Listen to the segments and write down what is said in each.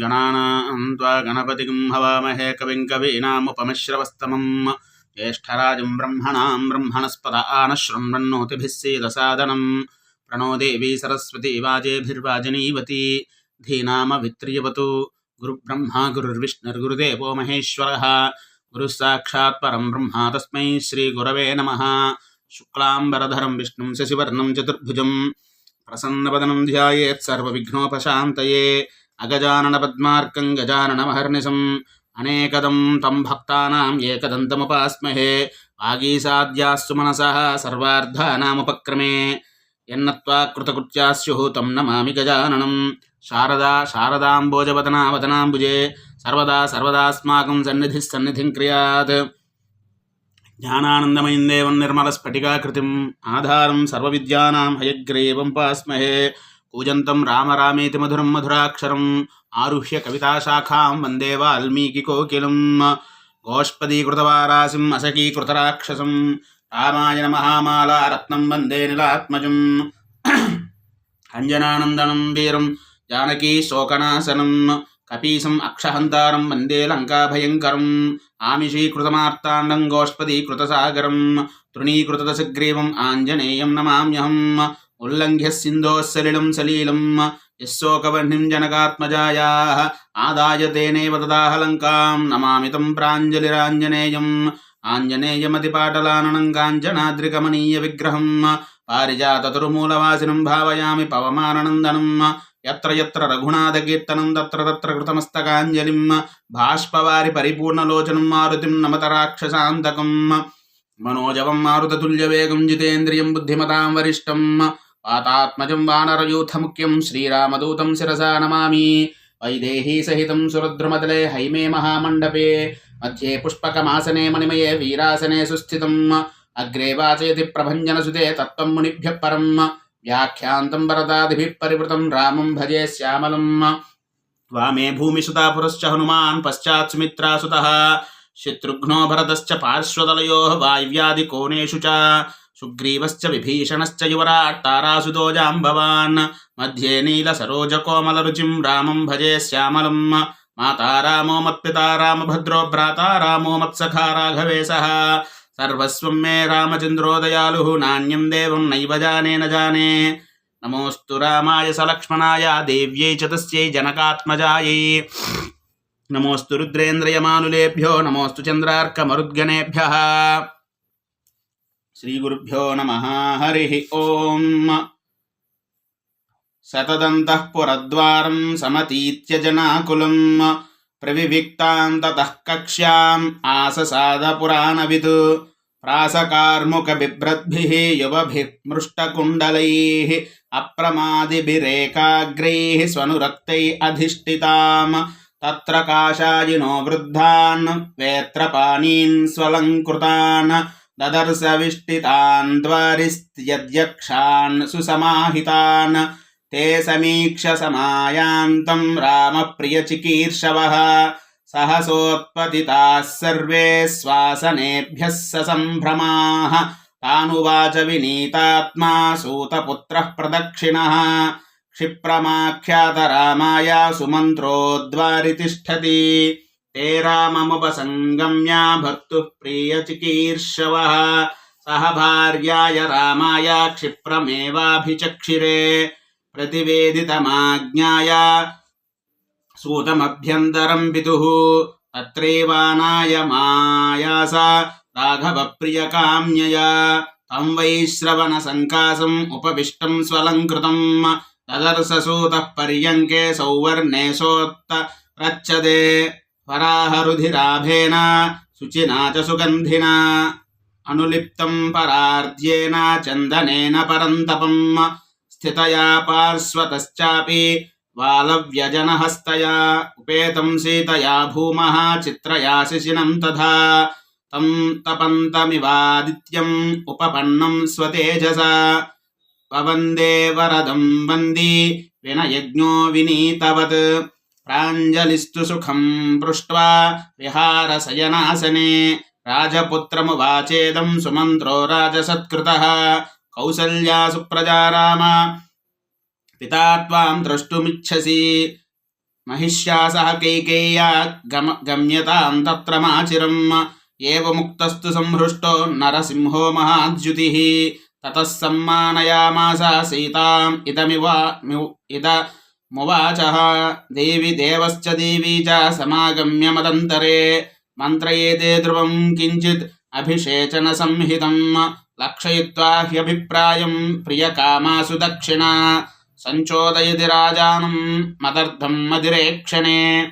गणानां त्वा गणपतिं हवामहे कविं कवीनामुपमिश्रवस्तमम् ज्येष्ठराजं ब्रह्मणां ब्रह्मणस्पद आनशृण्वन्नोतिभिः सीदसादनम् प्रणो देवी सरस्वती वाजेभिर्वाजनीवती धीनामवित्रियवतु गुरुब्रह्मा गुरुर्विष्णुर्गुरुदेवो महेश्वरः गुरुः साक्षात् परं ब्रह्मा तस्मै श्रीगुरवे नमः शुक्लाम्बरधरं विष्णुं शशिवर्णं चतुर्भुजं प्रसन्नवदनं ध्यायेत् सर्वविघ्नोपशान्तये అగజానన పద్మార్కం గజానన మహర్నిశం. అనేకదం తం భక్తానాం ఏకదంతముపాస్మహే. వాగీసాద్యాస్సు మనస సర్వార్థానాముపక్రమే. ఎన్నత్వా కృతకృత్యాస్యుః తం నమామి గజాననం. శారదా శారదాంబోజవదనా వదనాంబుజే సర్వదా సర్వదాస్మాకం సన్నిధి సన్నిధిం క్రియాత్. జ్ఞానానందమయం దేవం నిర్మల స్ఫటికాకృతిం ఆధారం సర్వవిద్యానాం హయగ్రీవం పాస్మహే. కూజంతం రామరామేతి మధురం మధురాక్షరం ఆరుహ్య కవితాశాఖాం వందే వాల్మీకి వాల్మీకికోకిలం గోష్పదీకృతవారాసిం అసకీకృతరాక్షసం రామాయణ మహామాలా రత్నం వందే నిలాత్మజం. అంజనానందనం వీరం జానకీ శోకనాశనం. కపీసం అక్షహంతారం వందే లంకాభయంకరం. ఆమిషీకృతమార్తాండం గోష్పదీకృతసాగరం తృణీకృతదశగ్రీవం ఆంజనేయం నమామ్యహం. उल्लङ्घ्य सिन्धोः सलिलं सलीलं यस्सोकवर्णिं जनकात्मजायाः आदाय तेनेव तदाह लङ्कां नमामि तं प्राञ्जलिराञ्जनेयम् आञ्जनेयमतिपाटलाननं काञ्चनाद्रिकमनीयविग्रहं पारिजाततरुमूलवासिनं भावयामि पवमाननन्दनं यत्र यत्र रघुनाथकीर्तनं तत्र तत्र कृतमस्तकाञ्जलिं बाष्पवारि परिपूर्णलोचनं मारुतिं नमत राक्षसान्तकं मनोजवं मारुततुल्यवेगं जितेन्द्रियं बुद्धिमतां పాతాత్మజం వానరయూథముఖ్యం శ్రీరామదూతం శిరసా నమామి. వైదేహీ సహితం సురద్రుమతలే హైమే మహామండపే. మధ్యే పుష్పకమాసనే మణిమయే వీరాసనే సుస్థితం. అగ్రే వాచయతి ప్రభంజనసుతే తత్వం మునిభ్య పరం. వ్యాఖ్యాంతం వరదాదిభిః పరివృతం రామం భజే శ్యామలం. వామే భూమిసుతాపురశ్చ హనుమాన్ పశ్చాత్ సుమిత్రాసుతః. శత్రుఘ్నో భరతశ్చ పార్శ్వదలయోः వాయువ్యాదికోణేషు చ. సుగ్రీవశ్చ విభీషణశ్చ యువరాట్ తారాసుదోజాంబవాన్ మధ్యే నీల సరోజ కోమల రుచిం రామం భజే శ్యామలం. మాతా రామో మత్పితా రామభద్రో భ్రాత రామో మత్సఖా రాఘవేశ సర్వస్వం మే రామచంద్రోదయాలు నాణ్యం దేవం నైవ జానే జానే. నమోస్తు రామాయ సలక్ష్మణాయ దేవ్యై చతస్యై జనకాత్మజాయై. నమోస్తు రుద్రేంద్రయమానులేభ్యో నమోస్తు చంద్రార్కమరుద్గణేభ్య. नमोऽस्तु चन्द्रार्कमरुद्गणेभ्यः श्रीगुरुभ्यो नमः हरिः ॐ शतदन्तः पुरद्वारं समतीत्य जनाकुलं प्रविविक्तां ततः कक्ष्याम् आससादपुराणवित् प्रासकार्मुकबिभ्रद्भिः युवभिः मृष्टकुण्डलैः अप्रमादिभिरेकाग्रैः स्वनुरक्तैः अधिष्ठिताम् तत्र काशायिनो वृद्धान् वेत्रपाणीन् स्वलङ्कृतान् ददर्शविष्टितान् द्वारिस्त्यद्यक्षान् सुसमाहितान् ते समीक्ष समायान्तं रामप्रियचिकीर्षवः सहसोत्पतिताः सर्वे श्वासनेभ्यः ससम्भ्रमाः तानुवाच विनीतात्मा सूतपुत्रः प्रदक्षिणः क्षिप्रमाख्यातरामाय सुमन्त्रोद्वारि तिष्ठति ते राममुपसङ्गम्य भर्तुः प्रियचिकीर्षवः सह भार्याय रामाय क्षिप्रमेवाभिचक्षिरे प्रतिवेदितमाज्ञाय सूतमभ्यन्तरं पितुः तत्रैवानायमायास राघवप्रियकाम्यया तं वैश्रवणसङ्कासम् उपविष्टं स्वलङ्कृतम् तदर्शसूतः पर्यङ्के सौवर्णे सोत्तरच्छदे पराहरुधिराभेन పరాహరుధిరాభేన శుచినా చ సుగంధినా. అనులిప్తం పరార్ధ్యేన చందనేన పరంతపం స్థితయా పార్శ్వతశ్చాపి వాలవ్యజనహస్తయా. ఉపేతం సీతయా భూమ చిత్రయా శిశినం తథా. తం తపంతమివాదిత్యం ఉపపన్నం స్వతేజస. పవందే వరదం వంది వినయజ్ఞో వినీతవత్. सुखं पृष्ट्वा विहारशयनासने राजपुत्रमुवाचेदं सुमन्त्रो राजसत्कृतः कौसल्या सुप्रजा राम पिता त्वां द्रष्टुमिच्छसि महिष्या सह कैकेय्या गम गम्यतां तत्र माचिरम् एवमुक्तस्तु संहृष्टो नरसिंहो महाद्युतिः ततः सम्मानयामास सीताम् इदमिव మువాచ దేవి దేవశ్చ దేవీ చ సమాగమ్య మదంతరే. మంత్రయేతే ధ్రువం కించిత్ అభిషేచన సంహితం. లక్షయిత్వా హ్యభిప్రాయం ప్రియకామాసు దక్షిణ. సంచోదయతి రాజానం మదర్థం మదిరేక్షణే.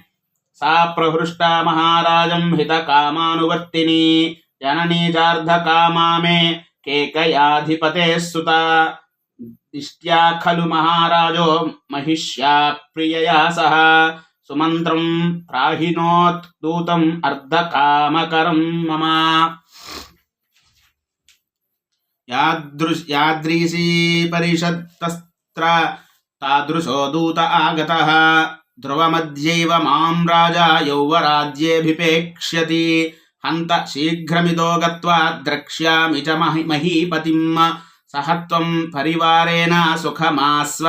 సా ప్రహృష్టా మహారాజం హితకామానువర్తిని. జననీ చార్ధకామా మే కేకయాధిపతే సుత. दिष्ट्या खलु महाराजो महिष्या प्रियया सह सुमन्त्रं प्राहिणोत् दूतम् अर्धकामकरं मम यादृश यादृशी परिषत्तस्त्र तादृशो दूत आगतः ध्रुवमध्यैव मां राजा यौवराज्येऽभिपेक्ष्यति हन्त शीघ्रमितो गत्वा द्रक्ष्यामि च महि సహత్వం పరివారేణ సుఖమాస్వ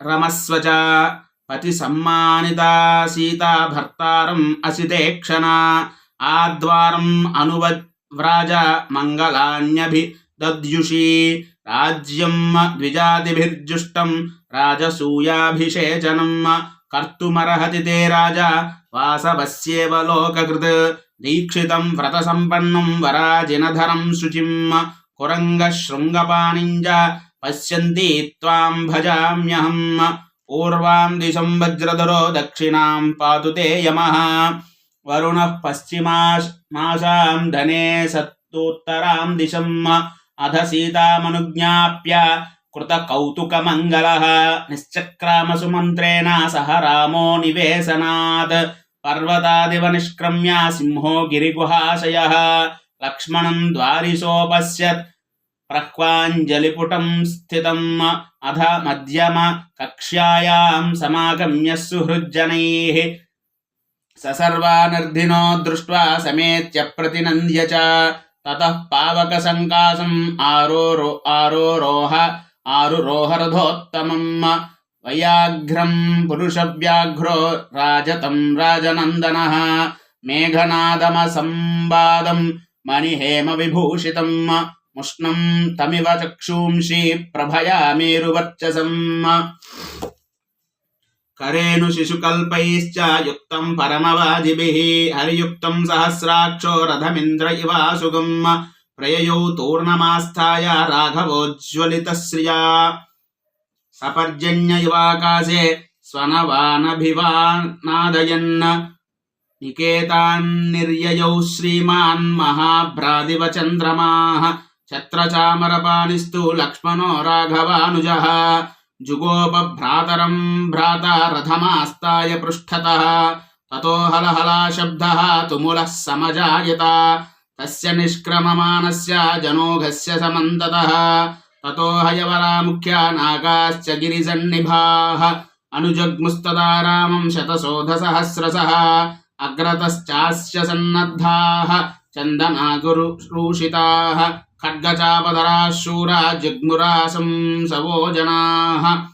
రమస్వ పతి సమ్మానిత సీతా భర్తారం అసితే క్షణ ఆద్వారం అనువ్రాజ మంగళాన్యభి దద్యుషి రాజ్యం ద్విజాదిభిర్జుష్టం రాజసూయాభిషేచనం కర్తుమర్హతి తే రాజా వాసవస్యేవ లోకృత్ దీక్షితం వ్రతసంపన్నం వరాజినధరం శుచిం कुरङ्गशृङ्गपाणिञ्ज पश्यन्ति त्वां भजाम्यहम् पूर्वां दिशं वज्रधरो दक्षिणां पातु ते यमः वरुणः पश्चिमाशां धने सत्तोत्तरां दिशम् अध सीतामनुज्ञाप्य कृतकौतुकमङ्गलः निश्चक्रामसुमन्त्रेण सह रामो निवेशनात् पर्वतादिव निष्क्रम्य सिंहो गिरिगुहाशयः లక్ష్మణం ద్వారిశోపశ్యత్ ప్రహ్వాంజలిపుటం స్థితం అధ మధ్యమ కక్ష్యాయాం సమాగమ్య సుహృజ్జనైః. ససర్వానర్ధినో దృష్ట్వా సమేత్య ప్రతినంద్య చ తతః పావకసంకాసम् ఆరోరో ఆరోరోహ ఆరురోహరథోత్తమం వయాఘ్రం పురుషవ్యాఘ్రో రాజతం రాజనందనः మేఘనాదమసంవాదం మణిహేమ విభూషితం ముష్ణం తమివ చక్షూంషి ప్రభయా మేరువర్చసం కరేణు శిశుకల్పైశ్చ యుక్తం పరమవాజిభి హరియుక్తం సహస్రాక్షో రథమింద్ర ఇవాసుగం ప్రయయౌ తూర్ణమాస్థాయ రాఘవోజ్వలితశ్రియా. సపర్జన్య ఇవాకాశే స్వనవానభివానాదయన్న నికేతాన్నిర్యయౌ శ్రీమాన్ మహాభ్రాదివ చంద్రమాః ఛత్రచామరపాణిస్తు లక్ష్మణో రాఘవానుజः జుగోపభ్రాతరం భ్రాత రథమాస్తాయ పృష్ఠతः తతో హలహలాశబ్దः తుములः సమజాయత తస్య నిష్క్రమమానస్య జనోఘస్య సమంతతः తతో హయవరాముఖ్య నాగాశ్చ గిరిసన్నిభాः అనుజగ్ముస్తదా రామం శతశోధసహస్రసः अग्रतश्चास्य सन्नद्धाः चन्दनागुरुरूषिताः खड्गचापधराः शूरा जिग्मुरासं सवो जनाः।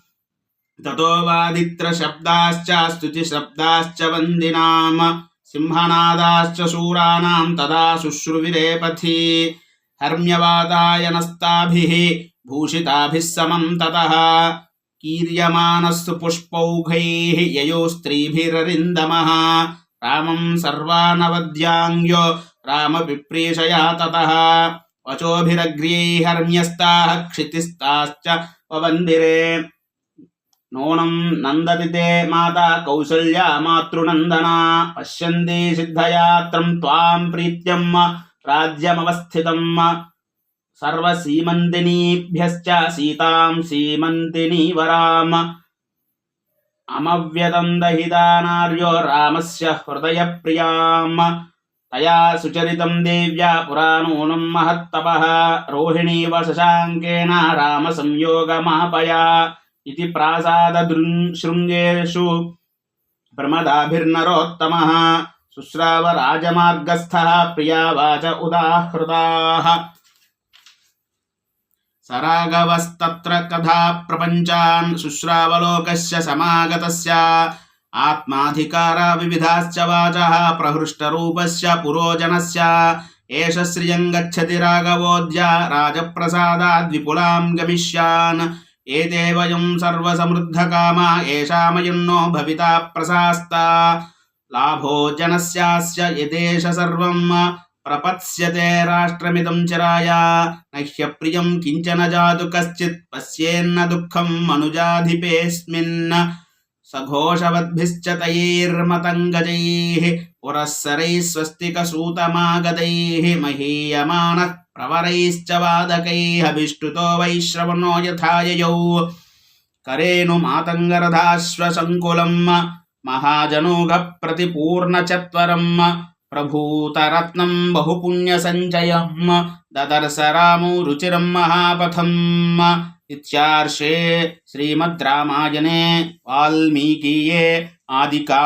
ततो वादित्रशब्दाश्च स्तुतिशब्दाश्च वन्दिनाम्, सिंहनादाश्च शूराणां तदा शुश्रुविरे पथि। हर्म्यवादायनस्ताभिः, भूषिताभिः समं ततः। कीर्यमानस्तु पुष्पौघैः, ययो स्त्रीभिररिन्दमः। రామం సర్వానవద్యాంగ్యో రామ విప్రీషయా తత వచోభిరగ్రీహర్మ్యస్తా క్షితిస్తాశ్చ వవందిరే. నూనం నందతితే మాతా కౌసల్యా మాతృనందనా పశ్యంది సిద్ధయాత్రం త్వాం ప్రీత్యం రాజ్యమవస్థితం సర్వసీమంతినీభ్యశ్చ సీతాం సీమంతినీ వరామ అమవ్యదందహిదానార్యో రామస్య హృదయ ప్రియాం తయా సుచరితం దేవ్యా పురాణూనం మహత్తవ. రోహిణీవ శశాంకేణ రామ సంయోగమాపయా ఇది ప్రాసాదృన్ శృంగేషు ప్రమదాభిర్నరోత్తమ. శుశ్రావ రాజమార్గస్థ. ప్రియావాచ ఉదాహృతా. సరాగవస్తత్ర కథా ప్రపంచాన్ శుశ్రావలోకస్య సమాగతస్య. ఆత్మాధికారా వివిధాశ్చ వాచ ప్రహృష్టరూపస్య పురోజనస్య. ఏష శ్రియం గచ్చతి రాఘవోద్య రాజప్రసాదాద్విపులాం గమిష్యాన్. ఏతే వయం సర్వసమృద్ధకామ ఏషామయన్నో భవితా ప్రశాస్త. లాభో యదేష సర్వం ప్రపత్స్యతే రాష్ట్రమిదం చరాయ నహ్యప్రియం కించన జాతు కశ్చిత్ పశ్యేన్న దుఃఖం మనుజాధిపేస్మిన్న సఘోషవద్భిశ్చ తైర్మతంగజైః పురస్సరైः స్వస్తికసూతమాగతైः మహీయమానः ప్రవరైశ్చ వాదకైः అభిష్టుతో వైశ్రవణో యథాయయౌ. కరేణు మాతంగరథాశ్వసంకులం మహాజనూగ ప్రతిపూర్ణచత్వరం. प्रभूतरत्नं बहुपुण्यसञ्चयं ददर्श रामो रुचिरं महापथम इत्यार्षे श्रीमद् रामायणे आदि का